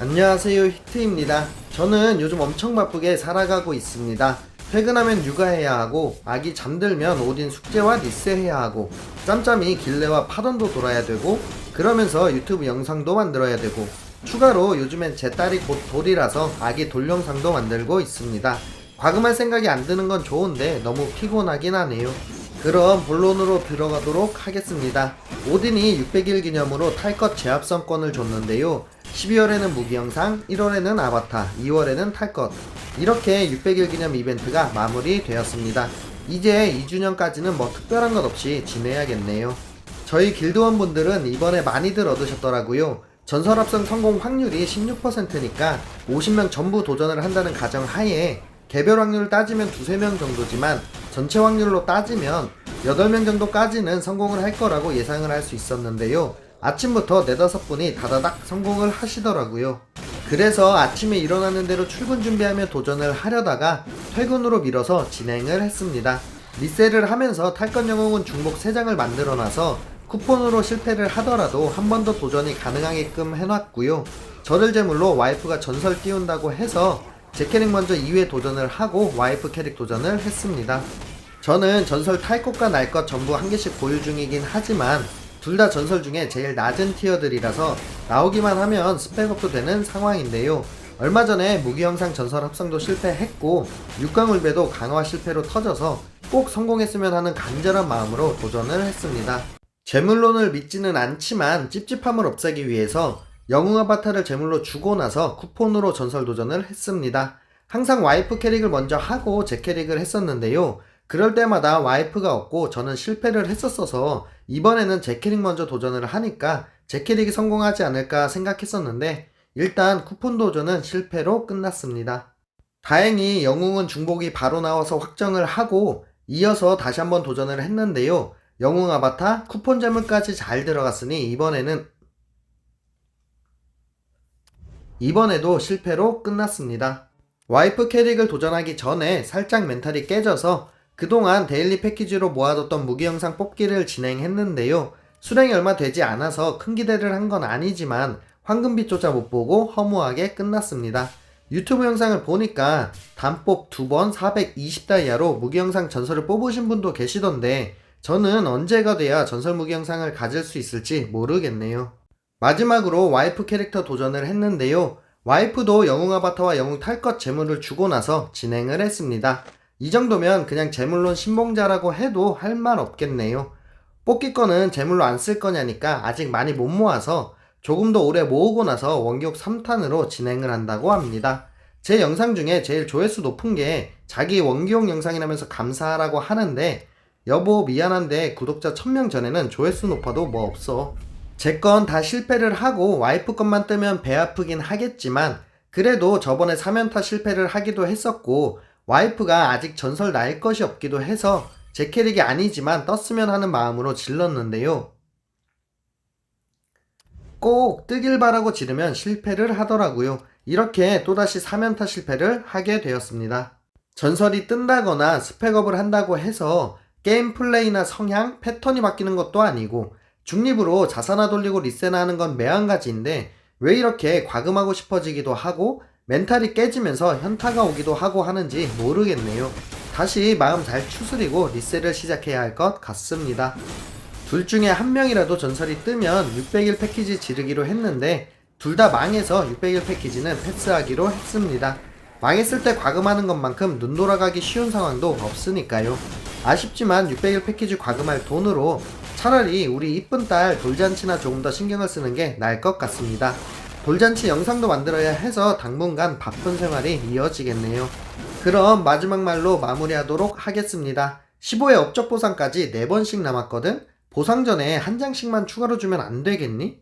안녕하세요 히트입니다. 저는 요즘 엄청 바쁘게 살아가고 있습니다. 퇴근하면 육아해야 하고 아기 잠들면 오딘 숙제와 리세해야 하고 짬짬이 길레와 파던도 돌아야 되고 그러면서 유튜브 영상도 만들어야 되고 추가로 요즘엔 제 딸이 곧 돌이라서 아기 돌 영상도 만들고 있습니다. 과금할 생각이 안 드는 건 좋은데 너무 피곤하긴 하네요. 그럼 본론으로 들어가도록 하겠습니다. 오딘이 600일 기념으로 탈것 제압선권을 줬는데요. 12월에는 무기 영상, 1월에는 아바타, 2월에는 탈 것. 이렇게 600일 기념 이벤트가 마무리되었습니다. 이제 2주년까지는 뭐 특별한 것 없이 지내야겠네요. 저희 길드원 분들은 이번에 많이들 얻으셨더라고요. 전설 합성 성공 확률이 16%니까 50명 전부 도전을 한다는 가정 하에 개별 확률을 따지면 두세 명 정도지만 전체 확률로 따지면 8명 정도까지는 성공을 할 거라고 예상을 할 수 있었는데요. 아침부터 네다섯 분이 다다닥 성공을 하시더라고요. 그래서 아침에 일어나는 대로 출근 준비하며 도전을 하려다가 퇴근으로 미뤄서 진행을 했습니다. 리셀을 하면서 탈것 영웅은 중복 3장을 만들어놔서 쿠폰으로 실패를 하더라도 한 번 더 도전이 가능하게끔 해놨고요. 저를 제물로 와이프가 전설 띄운다고 해서 제 캐릭 먼저 2회 도전을 하고 와이프 캐릭 도전을 했습니다. 저는 전설 탈 것과 날 것 전부 한 개씩 보유 중이긴 하지만 둘 다 전설 중에 제일 낮은 티어들이라서 나오기만 하면 스펙업도 되는 상황인데요. 얼마 전에 무기영상 전설 합성도 실패했고 6강 울배도 강화 실패로 터져서 꼭 성공했으면 하는 간절한 마음으로 도전을 했습니다. 재물론을 믿지는 않지만 찝찝함을 없애기 위해서 영웅 아바타를 제물로 주고 나서 쿠폰으로 전설 도전을 했습니다. 항상 와이프 캐릭을 먼저 하고 제 캐릭을 했었는데요. 그럴 때마다 와이프가 없고 저는 실패를 했었어서 이번에는 제 캐릭 먼저 도전을 하니까 제 캐릭이 성공하지 않을까 생각했었는데 일단 쿠폰 도전은 실패로 끝났습니다. 다행히 영웅은 중복이 바로 나와서 확정을 하고 이어서 다시 한번 도전을 했는데요. 영웅 아바타 쿠폰 재물까지 잘 들어갔으니 이번에는 이번에도 실패로 끝났습니다. 와이프 캐릭을 도전하기 전에 살짝 멘탈이 깨져서 그동안 데일리 패키지로 모아뒀던 무기 영상 뽑기를 진행했는데요. 수량이 얼마 되지 않아서 큰 기대를 한 건 아니지만 황금빛조차 못 보고 허무하게 끝났습니다. 유튜브 영상을 보니까 단뽑 두번 420다이아로 무기 영상 전설을 뽑으신 분도 계시던데 저는 언제가 돼야 전설 무기 영상을 가질 수 있을지 모르겠네요. 마지막으로 와이프 캐릭터 도전을 했는데요. 와이프도 영웅 아바타와 영웅 탈것 재물을 주고 나서 진행을 했습니다. 이 정도면 그냥 재물론 신봉자라고 해도 할 말 없겠네요. 뽑기 거는 재물로 안 쓸 거냐니까 아직 많이 못 모아서 조금 더 오래 모으고 나서 원격 3탄으로 진행을 한다고 합니다. 제 영상 중에 제일 조회수 높은 게 자기 원기용 영상이라면서 감사하라고 하는데 여보 미안한데 구독자 1000명 전에는 조회수 높아도 뭐 없어. 제 건 다 실패를 하고 와이프 것만 뜨면 배 아프긴 하겠지만 그래도 저번에 3연타 실패를 하기도 했었고 와이프가 아직 전설 날 것이 없기도 해서 제 캐릭이 아니지만 떴으면 하는 마음으로 질렀는데요. 꼭 뜨길 바라고 지르면 실패를 하더라고요. 이렇게 또다시 3연타 실패를 하게 되었습니다. 전설이 뜬다거나 스펙업을 한다고 해서 게임 플레이나 성향, 패턴이 바뀌는 것도 아니고 중립으로 자산화 돌리고 리세나 하는 건 매한가지인데 왜 이렇게 과금하고 싶어지기도 하고 멘탈이 깨지면서 현타가 오기도 하고 하는지 모르겠네요. 다시 마음 잘 추스리고 리셋을 시작해야 할 것 같습니다. 둘 중에 한 명이라도 전설이 뜨면 600일 패키지 지르기로 했는데 둘 다 망해서 600일 패키지는 패스하기로 했습니다. 망했을 때 과금하는 것만큼 눈 돌아가기 쉬운 상황도 없으니까요. 아쉽지만 600일 패키지 과금할 돈으로 차라리 우리 이쁜 딸 돌잔치나 조금 더 신경을 쓰는 게 나을 것 같습니다. 돌잔치 영상도 만들어야 해서 당분간 바쁜 생활이 이어지겠네요. 그럼 마지막 말로 마무리하도록 하겠습니다. 15회 업적 보상까지 4번씩 남았거든? 보상 전에 한 장씩만 추가로 주면 안 되겠니?